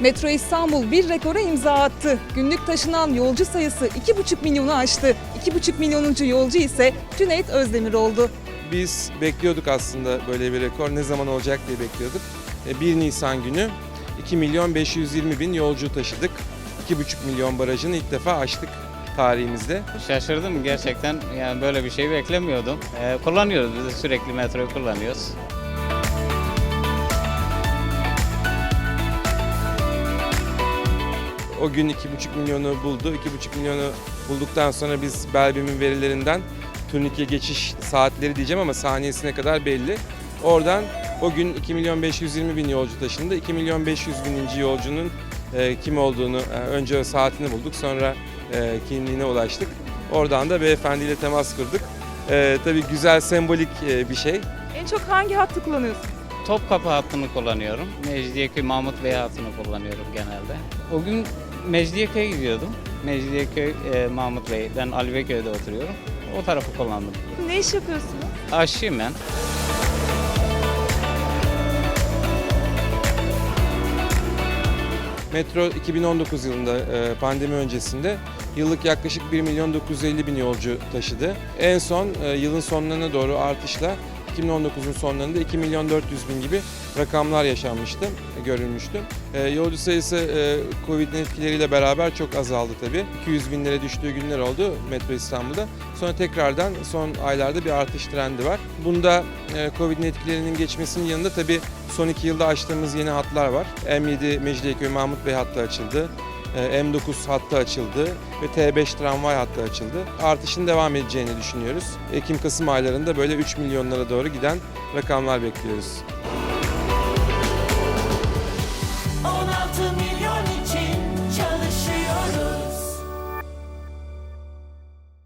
Metro İstanbul bir rekora imza attı. Günlük taşınan yolcu sayısı 2,5 milyonu aştı. 2,5 milyonuncu yolcu ise Cüneyt Özdemir oldu. Biz bekliyorduk aslında böyle bir rekor. Ne zaman olacak diye bekliyorduk. E, 1 Nisan günü 2 milyon 520 bin yolcu taşıdık. 2,5 milyon barajını ilk defa aştık tarihimizde. Şaşırdım gerçekten. Yani böyle bir şey beklemiyordum. Ee, kullanıyoruz biz de sürekli metroyu kullanıyoruz. O gün 2,5 milyonu buldu. 2,5 milyonu bulduktan sonra biz Belbim'in verilerinden turnike geçiş saatleri diyeceğim ama saniyesine kadar belli. Oradan o gün 2 milyon 520 bin yolcu taşındı. 2 milyon 500 bininci yolcunun e, kim olduğunu e, önce saatini bulduk sonra e, kimliğine ulaştık. Oradan da beyefendiyle temas kurdık. E, tabii güzel sembolik e, bir şey. En çok hangi hattı kullanıyorsun? Topkapı hattını kullanıyorum. Mecidiyeköy Mahmut Bey hattını kullanıyorum genelde. O gün Mecidiyeköy'e gidiyordum. Mecidiyeköy e, Mahmut Bey. Ben Ali Beyköy'de oturuyorum. O tarafı kullandım. Ne iş yapıyorsunuz? Aşçıyım ben. Metro 2019 yılında e, pandemi öncesinde yıllık yaklaşık 1 milyon 950 bin yolcu taşıdı. En son e, yılın sonlarına doğru artışla 2019'un sonlarında 2 milyon 400 bin gibi rakamlar yaşanmıştı, görülmüştü. E, Yolcu sayısı e, Covid'in etkileriyle beraber çok azaldı tabii. 200 binlere düştüğü günler oldu Metro İstanbul'da. Sonra tekrardan son aylarda bir artış trendi var. Bunda e, Covid'in etkilerinin geçmesinin yanında tabii son iki yılda açtığımız yeni hatlar var. M7 Mecidiyeköy Mahmut Bey hattı açıldı. E, M9 hattı açıldı ve T5 tramvay hattı açıldı. Artışın devam edeceğini düşünüyoruz. Ekim-Kasım aylarında böyle 3 milyonlara doğru giden rakamlar bekliyoruz.